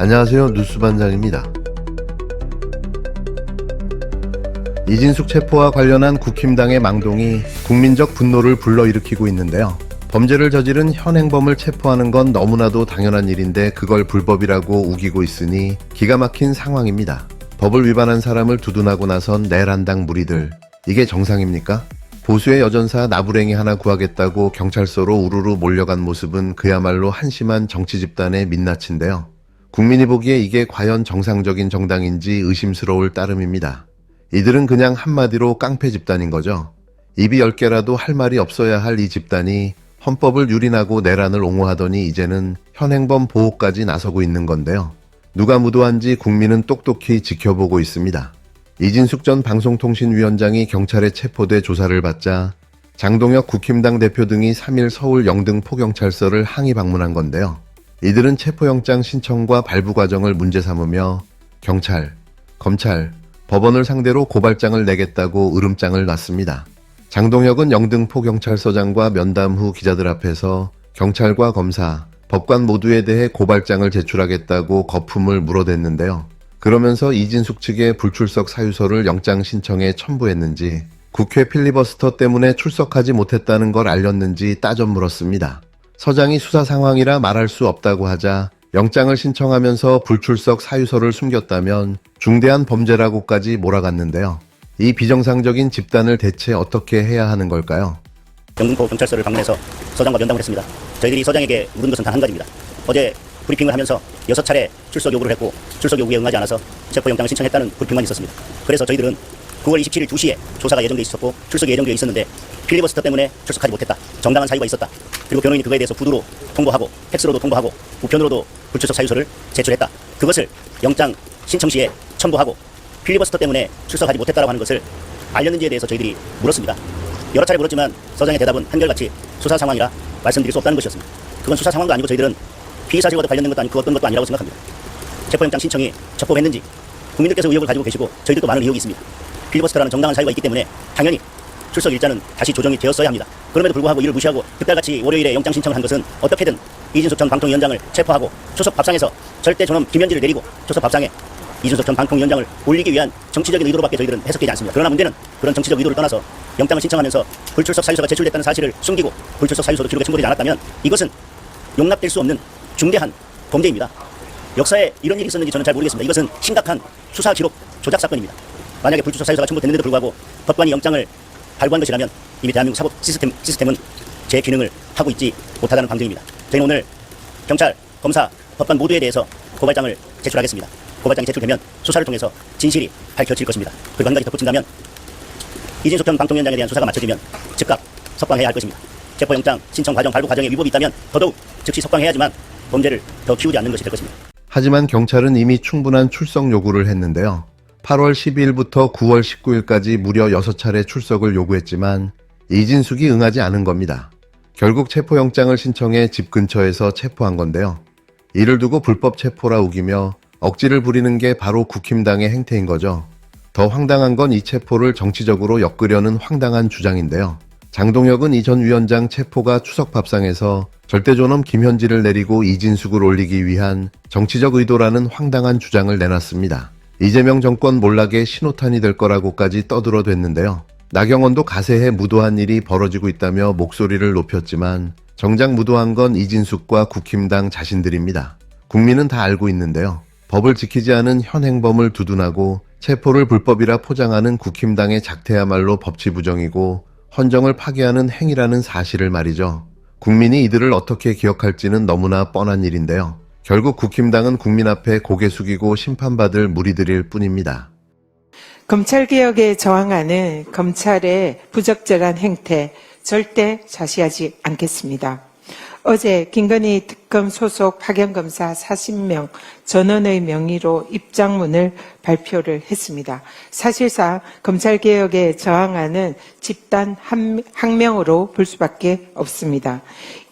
안녕하세요. 뉴스반장입니다. 이진숙 체포와 관련한 국힘당의 망동이 국민적 분노를 불러일으키고 있는데요. 범죄를 저지른 현행범을 체포하는 건 너무나도 당연한 일인데 그걸 불법이라고 우기고 있으니 기가 막힌 상황입니다. 법을 위반한 사람을 두둔하고 나선 내란당 무리들. 이게 정상입니까? 보수의 여전사 나부랭이 하나 구하겠다고 경찰서로 우르르 몰려간 모습은 그야말로 한심한 정치 집단의 민낯인데요. 국민이 보기에 이게 과연 정상적인 정당인지 의심스러울 따름입니다. 이들은 그냥 한마디로 깡패 집단인 거죠. 입이 열 개라도 할 말이 없어야 할 이 집단이 헌법을 유린하고 내란을 옹호하더니 이제는 현행범 보호까지 나서고 있는 건데요. 누가 무도한지 국민은 똑똑히 지켜보고 있습니다. 이진숙 전 방송통신위원장이 경찰에 체포돼 조사를 받자 장동혁 국힘당 대표 등이 3일 서울 영등 포경찰서를 항의 방문한 건데요. 이들은 체포영장 신청과 발부 과정을 문제 삼으며 경찰, 검찰, 법원을 상대로 고발장을 내겠다고 으름장을 놨습니다. 장동혁은 영등포 경찰서장과 면담 후 기자들 앞에서 경찰과 검사, 법관 모두에 대해 고발장을 제출하겠다고 거품을 물어댔는데요. 그러면서 이진숙 측에 불출석 사유서를 영장 신청에 첨부했는지 국회 필리버스터 때문에 출석하지 못했다는 걸 알렸는지 따져 물었습니다. 서장이 수사 상황이라 말할 수 없다고 하자 영장을 신청하면서 불출석 사유서를 숨겼다면 중대한 범죄라고까지 몰아갔는데요. 이 비정상적인 집단을 대체 어떻게 해야 하는 걸까요? 영등포 경찰서를 방문해서 서장과 면담을 했습니다. 저희들이 서장에게 물은 것은 단 한 가지입니다. 어제 브리핑을 하면서 여섯 차례 출석 요구를 했고 출석 요구에 응하지 않아서 체포영장을 신청했다는 브리핑만 있었습니다. 그래서 저희들은 9월 27일 2시에 조사가 예정돼 있었고 출석이 예정되어 있었는데 필리버스터 때문에 출석하지 못했다. 정당한 사유가 있었다. 그리고 변호인이 그거에 대해서 구두로 통보하고 팩스로도 통보하고 우편으로도 불출석 사유서를 제출했다. 그것을 영장 신청 시에 첨부하고 필리버스터 때문에 출석하지 못했다라고 하는 것을 알렸는지에 대해서 저희들이 물었습니다. 여러 차례 물었지만 서장의 대답은 한결같이 수사 상황이라 말씀드릴 수 없다는 것이었습니다. 그건 수사 상황도 아니고 저희들은 피의 사실과도 관련된 것도 아니고 그 어떤 것도 아니라고 생각합니다. 체포영장 신청이 적법했는지 국민들께서 의혹을 가지고 계시고 저희들도 많은 의혹이 있습니다. 필리버스터라는 정당한 사유가 있기 때문에 당연히 출석 일자는 다시 조정이 되었어야 합니다. 그럼에도 불구하고 이를 무시하고 그달같이 월요일에 영장 신청을 한 것은 어떻게든 이진숙 전 방통위원장을 체포하고 초석 밥상에서 절대 존엄 김현지를 내리고 초석 밥상에 이준석 전 방통위원장을 올리기 위한 정치적인 의도로밖에 저희들은 해석되지 않습니다. 그러나 문제는 그런 정치적 의도를 떠나서 영장을 신청하면서 불출석 사유서가 제출됐다는 사실을 숨기고 불출석 사유서도 기록에 첨부되지 않았다면 이것은 용납될 수 없는 중대한 범죄입니다. 역사에 이런 일이 있었는지 저는 잘 모르겠습니다. 이것은 심각한 수사 기록 조작 사건입니다. 만약에 불출석 사유서가 첨부됐는데도 불구하고 법관이 영장을 발부한 것이라면 이미 대한민국 사법 시스템, 시스템은 제 기능을 하고 있지 못하다는 방증입니다. 저희는 오늘 경찰, 검사, 법관 모두에 대해서 고발장을 제출하겠습니다. 고발장이 제출되면 수사를 통해서 진실이 밝혀질 것입니다. 그리고 한 가지 덧붙인다면 이진숙 전 방통위원장에 대한 수사가 마쳐지면 즉각 석방해야 할 것입니다. 체포영장 신청 과정 발부 과정에 위법이 있다면 더더욱 즉시 석방해야지만 범죄를 더 키우지 않는 것이 될 것입니다. 하지만 경찰은 이미 충분한 출석 요구를 했는데요. 8월 12일부터 9월 19일까지 무려 6차례 출석을 요구했지만 이진숙이 응하지 않은 겁니다. 결국 체포영장을 신청해 집 근처에서 체포한 건데요. 이를 두고 불법 체포라 우기며 억지를 부리는 게 바로 국힘당의 행태인 거죠. 더 황당한 건 이 체포를 정치적으로 엮으려는 황당한 주장인데요. 장동혁은 이 전 위원장 체포가 추석 밥상에서 절대존엄 김현지를 내리고 이진숙을 올리기 위한 정치적 의도라는 황당한 주장을 내놨습니다. 이재명 정권 몰락의 신호탄이 될 거라고까지 떠들어댔는데요. 나경원도 가세해 무도한 일이 벌어지고 있다며 목소리를 높였지만 정작 무도한 건 이진숙과 국힘당 자신들입니다. 국민은 다 알고 있는데요. 법을 지키지 않은 현행범을 두둔하고 체포를 불법이라 포장하는 국힘당의 작태야말로 법치 부정이고 헌정을 파괴하는 행위라는 사실을 말이죠. 국민이 이들을 어떻게 기억할지는 너무나 뻔한 일인데요. 결국 국힘당은 국민 앞에 고개 숙이고 심판받을 무리들일 뿐입니다. 검찰개혁에 저항하는 검찰의 부적절한 행태 절대 자시하지 않겠습니다. 어제 김건희 특검 소속 파견검사 40명 전원의 명의로 입장문을 발표를 했습니다. 사실상 검찰개혁에 저항하는 집단 한- 항명으로 볼 수밖에 없습니다.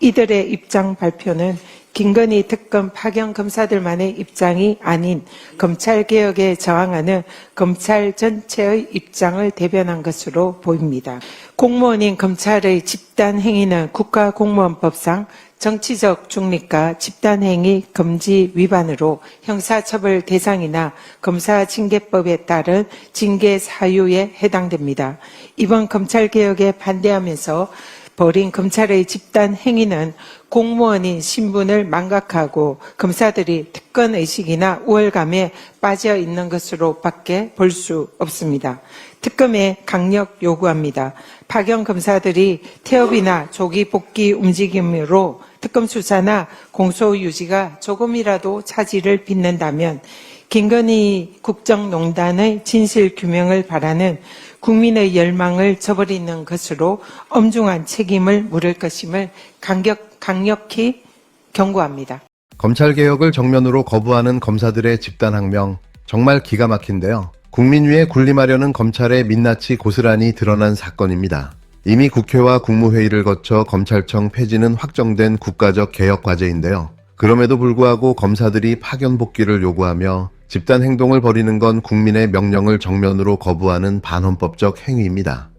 이들의 입장 발표는 김건희 특검 파견 검사들만의 입장이 아닌 검찰 개혁에 저항하는 검찰 전체의 입장을 대변한 것으로 보입니다. 공무원인 검찰의 집단 행위는 국가공무원법상 정치적 중립과 집단행위 금지 위반으로 형사처벌 대상이나 검사징계법에 따른 징계 사유에 해당됩니다. 이번 검찰개혁에 반대하면서 벌인 검찰의 집단 행위는 공무원인 신분을 망각하고 검사들이 특권 의식이나 우월감에 빠져 있는 것으로 밖에 볼 수 없습니다. 특검에 강력 요구합니다. 파견 검사들이 태업이나 조기 복귀 움직임으로 특검 수사나 공소 유지가 조금이라도 차질을 빚는다면 김건희 국정농단의 진실 규명을 바라는 국민의 열망을 저버리는 것으로 엄중한 책임을 물을 것임을 강력, 강력히 경고합니다. 검찰 개혁을 정면으로 거부하는 검사들의 집단항명 정말 기가 막힌데요. 국민 위에 군림하려는 검찰의 민낯이 고스란히 드러난 사건입니다. 이미 국회와 국무회의를 거쳐 검찰청 폐지는 확정된 국가적 개혁 과제인데요. 그럼에도 불구하고 검사들이 파견 복귀를 요구하며 집단 행동을 벌이는 건 국민의 명령을 정면으로 거부하는 반헌법적 행위입니다.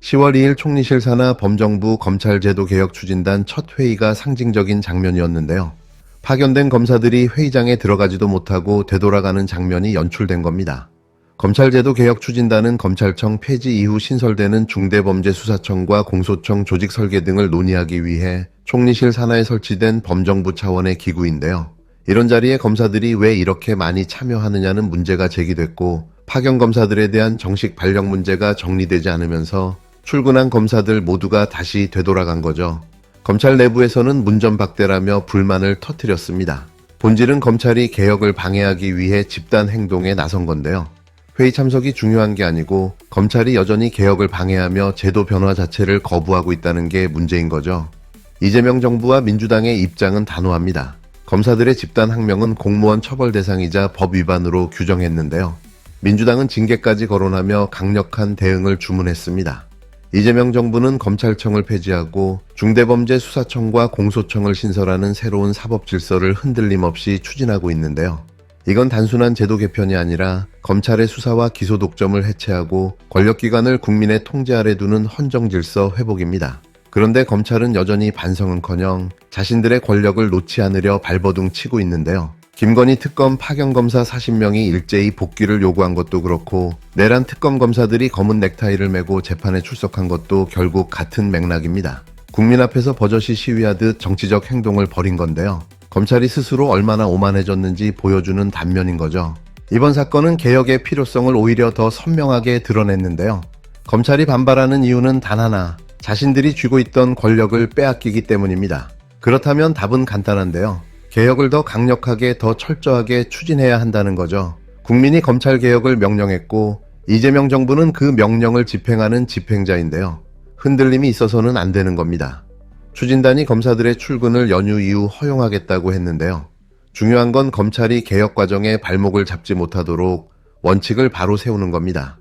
10월 2일 총리실 산하 범정부 검찰제도 개혁 추진단 첫 회의가 상징적인 장면이었는데요. 파견된 검사들이 회의장에 들어가지도 못하고 되돌아가는 장면이 연출된 겁니다. 검찰제도 개혁 추진단은 검찰청 폐지 이후 신설되는 중대범죄수사청과 공소청 조직 설계 등을 논의하기 위해 총리실 산하에 설치된 범정부 차원의 기구인데요. 이런 자리에 검사들이 왜 이렇게 많이 참여하느냐는 문제가 제기됐고 파견 검사들에 대한 정식 발령 문제가 정리되지 않으면서 출근한 검사들 모두가 다시 되돌아간 거죠. 검찰 내부에서는 문전박대라며 불만을 터뜨렸습니다. 본질은 검찰이 개혁을 방해하기 위해 집단 행동에 나선 건데요. 회의 참석이 중요한 게 아니고 검찰이 여전히 개혁을 방해하며 제도 변화 자체를 거부하고 있다는 게 문제인 거죠. 이재명 정부와 민주당의 입장은 단호합니다. 검사들의 집단 항명은 공무원 처벌 대상이자 법 위반으로 규정했는데요. 민주당은 징계까지 거론하며 강력한 대응을 주문했습니다. 이재명 정부는 검찰청을 폐지하고 중대범죄수사청과 공소청을 신설하는 새로운 사법 질서를 흔들림 없이 추진하고 있는데요. 이건 단순한 제도 개편이 아니라 검찰의 수사와 기소 독점을 해체하고 권력기관을 국민의 통제 아래 두는 헌정 질서 회복입니다. 그런데 검찰은 여전히 반성은커녕 자신들의 권력을 놓지 않으려 발버둥 치고 있는데요. 김건희 특검 파견 검사 40명이 일제히 복귀를 요구한 것도 그렇고 내란 특검 검사들이 검은 넥타이를 메고 재판에 출석한 것도 결국 같은 맥락입니다. 국민 앞에서 버젓이 시위하듯 정치적 행동을 벌인 건데요. 검찰이 스스로 얼마나 오만해졌는지 보여주는 단면인 거죠. 이번 사건은 개혁의 필요성을 오히려 더 선명하게 드러냈는데요. 검찰이 반발하는 이유는 단 하나, 자신들이 쥐고 있던 권력을 빼앗기기 때문입니다. 그렇다면 답은 간단한데요. 개혁을 더 강력하게 더 철저하게 추진해야 한다는 거죠. 국민이 검찰 개혁을 명령했고 이재명 정부는 그 명령을 집행하는 집행자인데요. 흔들림이 있어서는 안 되는 겁니다. 추진단이 검사들의 출근을 연휴 이후 허용하겠다고 했는데요. 중요한 건 검찰이 개혁 과정에 발목을 잡지 못하도록 원칙을 바로 세우는 겁니다.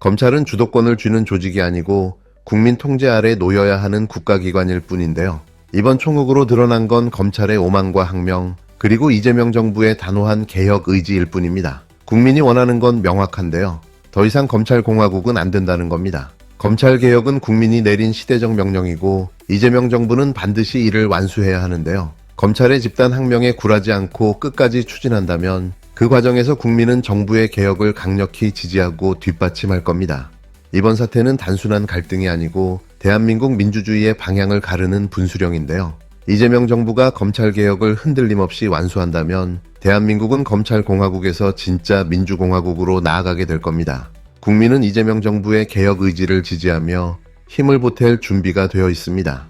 검찰은 주도권을 쥐는 조직이 아니고 국민 통제 아래 놓여야 하는 국가기관일 뿐인데요. 이번 총국으로 드러난 건 검찰의 오만과 항명, 그리고 이재명 정부의 단호한 개혁 의지일 뿐입니다. 국민이 원하는 건 명확한데요. 더 이상 검찰공화국은 안 된다는 겁니다. 검찰 개혁은 국민이 내린 시대적 명령이고 이재명 정부는 반드시 이를 완수해야 하는데요. 검찰의 집단 항명에 굴하지 않고 끝까지 추진한다면 그 과정에서 국민은 정부의 개혁을 강력히 지지하고 뒷받침할 겁니다. 이번 사태는 단순한 갈등이 아니고 대한민국 민주주의의 방향을 가르는 분수령인데요. 이재명 정부가 검찰 개혁을 흔들림 없이 완수한다면 대한민국은 검찰 공화국에서 진짜 민주공화국으로 나아가게 될 겁니다. 국민은 이재명 정부의 개혁 의지를 지지하며 힘을 보탤 준비가 되어 있습니다.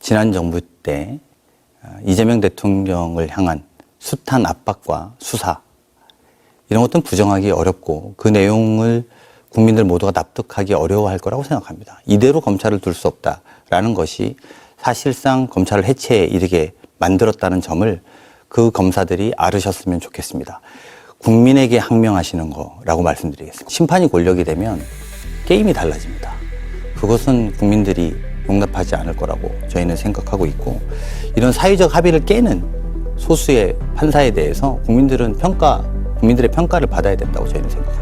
지난 정부 때 어, 이재명 대통령을 향한 숱한 압박과 수사 이런 것들은 부정하기 어렵고 그 내용을 국민들 모두가 납득하기 어려워할 거라고 생각합니다. 이대로 검찰을 둘 수 없다라는 것이 사실상 검찰을 해체에 이르게 만들었다는 점을 그 검사들이 알으셨으면 좋겠습니다. 국민에게 항명하시는 거라고 말씀드리겠습니다. 심판이 권력이 되면 게임이 달라집니다. 그것은 국민들이 용납하지 않을 거라고 저희는 생각하고 있고 이런 사회적 합의를 깨는 소수의 판사에 대해서 국민들은 평가, 국민들의 평가를 받아야 된다고 저희는 생각합니다.